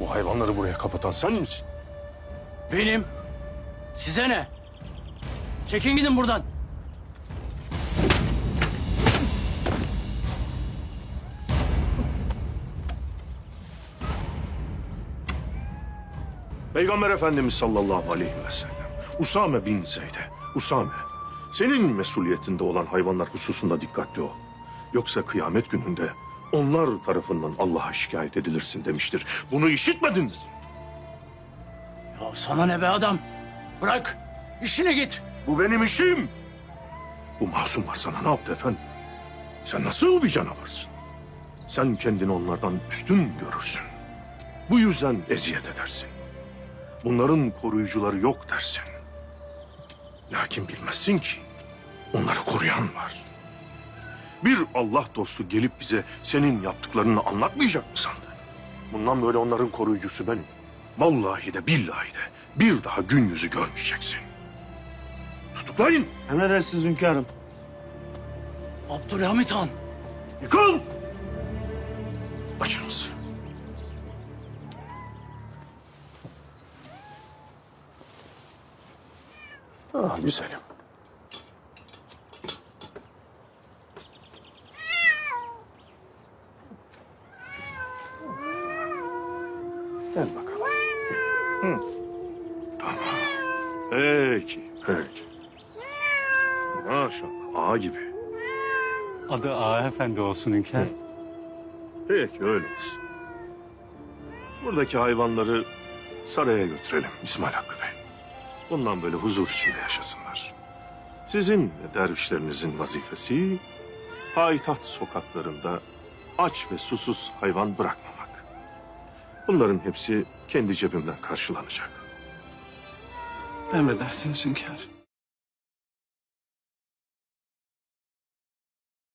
Bu hayvanları buraya kapatan sen misin? Benim. Size ne? Çekin gidin buradan. Peygamber Efendimiz sallallahu aleyhi ve sellem. Usame bin Zeyd'e. Usame, senin mesuliyetinde olan hayvanlar hususunda dikkatli ol. Yoksa kıyamet gününde onlar tarafından Allah'a şikayet edilirsin demiştir. Bunu işitmediniz. Ya sana ne be adam? Bırak. işine git. Bu benim işim. Bu masumlar sana ne yaptı efendim? Sen nasıl bir canavarsın? Sen kendini onlardan üstün görürsün. Bu yüzden eziyet edersin. Bunların koruyucuları yok dersin. Lakin bilmezsin ki onları koruyan var. Bir Allah dostu gelip bize senin yaptıklarını anlatmayacak mı sandı? Bundan böyle onların koruyucusu benim. Vallahi de billahi de bir daha gün yüzü görmeyeceksin. Tutuklayın. Emredersiniz hünkârım. Abdülhamit Han. Yıkıl! Açınız. Ah güzelim. Gel bakalım. Hı. Tamam. Peki, peki. Maşallah, ağa gibi. Adı Ağa Efendi olsun hünkâr. Peki öyle olsun. Buradaki hayvanları saraya götürelim İsmail Hakkı Bey. Bundan böyle huzur içinde yaşasınlar. Sizin ve dervişlerinizin vazifesi payitaht sokaklarında aç ve susuz hayvan bırakmamak. Bunların hepsi kendi cebimden karşılanacak. Emredersiniz hünkâr.